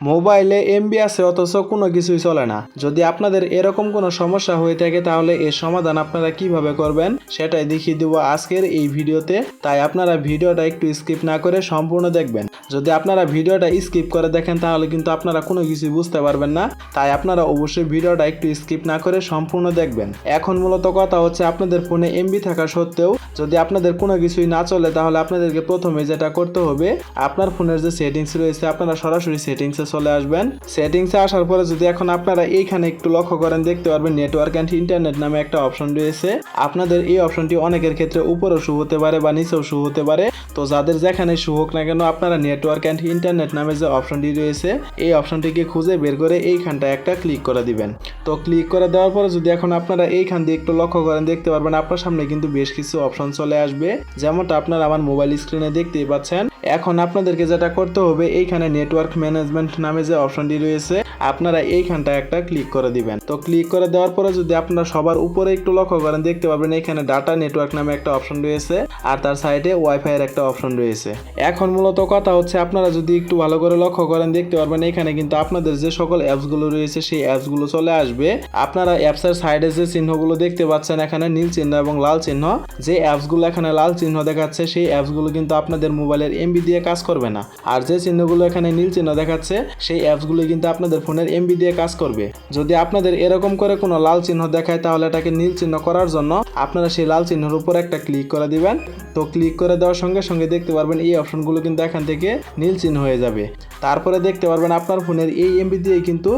মোবাইলে এমবি আছে অথচ কোনো কিছুই চলে না। যদি আপনাদের এরকম কোনো সমস্যা হয়ে থাকে, তাহলে এর সমাধান আপনারা কীভাবে করবেন সেটাই দেখিয়ে দেবো আজকের এই ভিডিওতে। তাই আপনারা ভিডিওটা একটু স্কিপ না করে সম্পূর্ণ দেখবেন। যদি আপনারা ভিডিওটা স্কিপ করে দেখেন, তাহলে কিন্তু আপনারা কোনো কিছুই বুঝতে পারবেন না। তাই আপনারা অবশ্যই ভিডিওটা একটু স্কিপ না করে সম্পূর্ণ দেখবেন। এখন মূলত কথা হচ্ছে, আপনাদের ফোনে এমবি থাকা সত্ত্বেও যদি আপনাদের কোনো কিছুই না চলে, তাহলে আপনাদেরকে প্রথমে যেটা করতে হবে, আপনার ফোনের যে সেটিংস রয়েছে, আপনারা সরাসরি সেটিংসে চলে আসবেন। সেটিংসে আসার পরে যদি এখন আপনারা এইখানে একটু লক্ষ্য করেন, দেখতে পারবেন নেটওয়ার্ক অ্যান্ড ইন্টারনেট নামে একটা অপশন রয়েছে। আপনাদের এই অপশনটি অনেকের ক্ষেত্রে উপরেও শু হতে পারে বা নিচেও শু হতে পারে। তো যাদের যেখানে শু হোক না কেন, আপনারা নেটওয়ার্ক অ্যান্ড ইন্টারনেট নামে যে অপশনটি রয়েছে, এই অপশনটিকে খুঁজে বের করে এইখানটা একটা ক্লিক করে দিবেন। তো ক্লিক করে দেওয়ার পরে যদি এখন আপনারা এইখান দিয়ে একটু লক্ষ্য করেন, দেখতে পারবেন আপনার সামনে কিন্তু বেশ কিছু অপশন চলে আসবে। যেমনটা আপনারা আমার মোবাইল স্ক্রিনে দেখতেই পাচ্ছেন। এখন আপনাদেরকে যেটা করতে হবে, এইখানে নেটওয়ার্ক ম্যানেজমেন্ট নামে যে অপশনটি রয়েছে, আপনারা এইখানটা একটা ক্লিক করে দিবেন। তো ক্লিক করে দেওয়ার পরে যদি আপনারা সবার উপরে একটু লক্ষ্য করেন, দেখতে পাবেন এখানে ডাটা নেটওয়ার্ক নামে একটা অপশন রয়েছে, আর তার সাইডে ওয়াইফাই এর একটা অপশন রয়েছে। এখন মূলত কথা হচ্ছে, আপনারা যদি একটু ভালো করে লক্ষ্য করেন, দেখতে পারবেন এখানে কিন্তু আপনাদের যে সকল অ্যাপসগুলো রয়েছে, সেই অ্যাপসগুলো চলে আসবে। আপনারা অ্যাপসের সাইডে যে চিহ্নগুলো দেখতে পাচ্ছেন, এখানে নীল চিহ্ন এবং লাল চিহ্ন, যে অ্যাপসগুলো এখানে লাল চিহ্ন দেখাচ্ছে, সেই অ্যাপসগুলো কিন্তু আপনাদের মোবাইলের এমবি দিয়ে কাজ করবে না। আর যে চিহ্নগুলো এখানে নীল চিহ্ন দেখাচ্ছে, সেই অ্যাপসগুলো কিন্তু আপনাদের ফোনের এমবি দিয়ে কাজ করবে। যদি আপনাদের এরকম করে কোনো লাল চিহ্ন দেখায়, তাহলে এটাকে নীল চিহ্ন করার জন্য আপনারা সেই লাল চিহ্নের উপর একটা ক্লিক করে দিবেন। তো ক্লিক করে দেওয়ার সঙ্গে সঙ্গে দেখতে পারবেন, এই অপশনগুলো কিন্তু এখান থেকে নীল চিহ্ন হয়ে যাবে। তারপরে দেখতে পারবেন আপনার ফোনের এই এমবি দিয়ে কিন্তু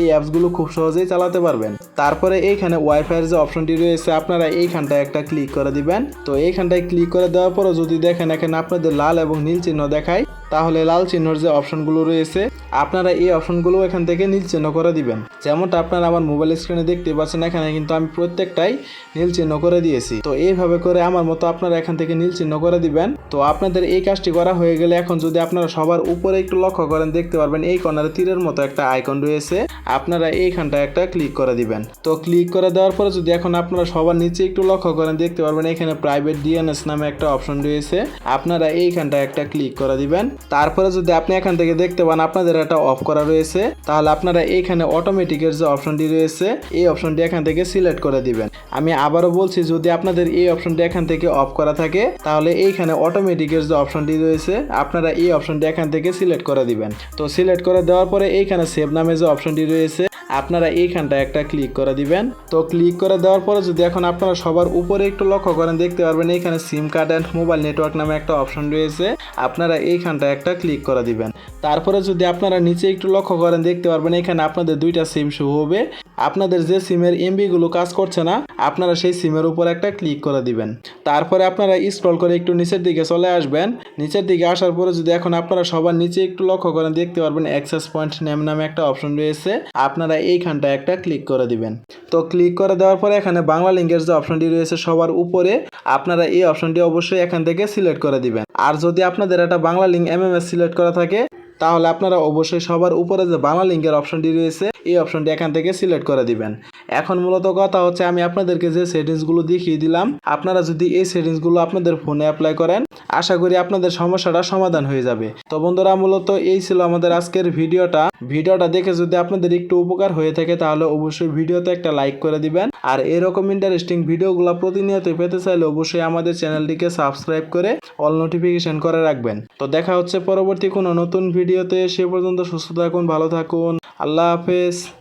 এই অ্যাপসগুলো খুব সহজেই চালাতে পারবেন। তারপরে এইখানে ওয়াইফাইয়ের যে অপশনটি রয়েছে, আপনারা এইখানটায় একটা ক্লিক করে দিবেন। তো এইখানটায় ক্লিক করে দেওয়ার পরও যদি দেখেন এখানে আপনাদের লাল এবং নীল চিহ্ন দেখায়। তাহলে লাল চিহ্নর যে অপশনগুলো রয়েছে, আপনারা এই অপশনগুলো এখান থেকে নীল চিহ্ন করে দিবেন। যেমনটা আপনারা আমার মোবাইল স্ক্রিনে দেখতে পাচ্ছেন এখানে কিন্তু আমি প্রত্যেকটাই নীল চিহ্ন করে দিয়েছি। তো এইভাবে করে আমার মতো আপনারা এখান থেকে নীল চিহ্ন করে দিবেন। তো আপনাদের এই কাজটি করা হয়ে গেলে এখন যদি আপনারা সবার উপরে একটু লক্ষ্য করেন, দেখতে পারবেন এই কর্নারে তীরের মতো একটা আইকন রয়েছে। আপনারা এইখানটা একটা ক্লিক করে দিবেন। তো ক্লিক করে দেওয়ার পরে যদি এখন আপনারা সবার নিচে একটু লক্ষ্য করেন, দেখতে পারবেন এখানে প্রাইভেট ডিএনএস নামে একটা অপশন রয়েছে। আপনারা এইখানটা একটা ক্লিক করে দিবেন। তারপরে যদি আপনি এখান থেকে দেখতে পান আপনাদের এটা অফ করা রয়েছে, তাহলে আপনারা এইখানে অটোমেটিকের যে অপশনটি রয়েছে, এই অপশনটি এখান থেকে সিলেক্ট করে দিবেন। আমি আবারও বলছি, যদি আপনাদের এই অপশনটি এখান থেকে অফ করা থাকে, তাহলে এইখানে অটোমেটিকের যে অপশনটি রয়েছে, আপনারা এই অপশনটি এখান থেকে সিলেক্ট করে দিবেন। তো সিলেক্ট করে দেওয়ার পরে এইখানে সেভ নামে যে অপশনটি রয়েছে আপনারা এইখানটা একটা ক্লিক করে দিবেন। তো ক্লিক করে দেওয়ার পরে যদি এখন আপনারা সবার উপরে একটু লক্ষ্য করেন, দেখতে পারবেন এইখানে SIM card and mobile network নামে একটা অপশন রয়েছে। আপনারা এইখানটা একটা ক্লিক করে দিবেন। তারপরে যদি আপনারা নিচে একটু লক্ষ্য করেন, দেখতে পারবেন এখানে আপনাদের দুইটা সিম শো হবে। আপনাদের যে সিমের এমবিগুলো কাজ করছে না, আপনারা সেই সিমের উপর একটা ক্লিক করে দিবেন। তারপরে আপনারা স্ক্রল করে একটু নিচের দিকে চলে আসবেন। নিচের দিকে আসার পরে যদি এখন আপনারা সবার নিচে একটু লক্ষ্য করেন, দেখতে পারবেন অ্যাক্সেস পয়েন্ট নেম নামে একটা অপশন রয়েছে। আপনারা এইখানটা একটা ক্লিক করে দিবেন। তো ক্লিক করে দেওয়ার পরে এখানে বাংলা লিঙ্কের যে অপশনটি রয়েছে সবার উপরে, আপনারা এই অপশনটি অবশ্যই এখান থেকে সিলেক্ট করে দিবেন। আর যদি আপনাদের একটা বাংলা লিঙ্ক এমএমএস সিলেক্ট করা থাকে তাহলে আপনারা অবশ্যই সবার উপরে যে বাংলা লিঙ্কের অপশনটি রয়েছে, এই অপশনটি এখান থেকে সিলেক্ট করে দিবেন। এখন মূলত কথা হচ্ছে আমি আপনাদেরকে যে সেটিংসগুলো দেখিয়ে দিলাম, আপনারা যদি এই সেটিংসগুলো আপনাদের ফোনে অ্যাপ্লাই করেন, আশা করি আপনাদের সমস্যাটা সমাধান হয়ে যাবে। তো বন্ধুরা, মূলত এই ছিল আমাদের আজকের ভিডিওটা। ভিডিওটা দেখে যদি আপনাদের একটু উপকার হয়ে থাকে, তাহলে অবশ্যই ভিডিওতে একটা লাইক করে দিবেন। আর এরকম ইন্টারেস্টিং ভিডিওগুলো প্রতিনিয়ত পেতে চাইলে অবশ্যই আমাদের চ্যানেলটিকে সাবস্ক্রাইব করে অল নোটিফিকেশন করে রাখবেন। তো দেখা হচ্ছে পরবর্তী কোনো নতুন ভিডিওতে। সে পর্যন্ত সুস্থ থাকুন, ভালো থাকুন। আল্লাহ হাফেজ।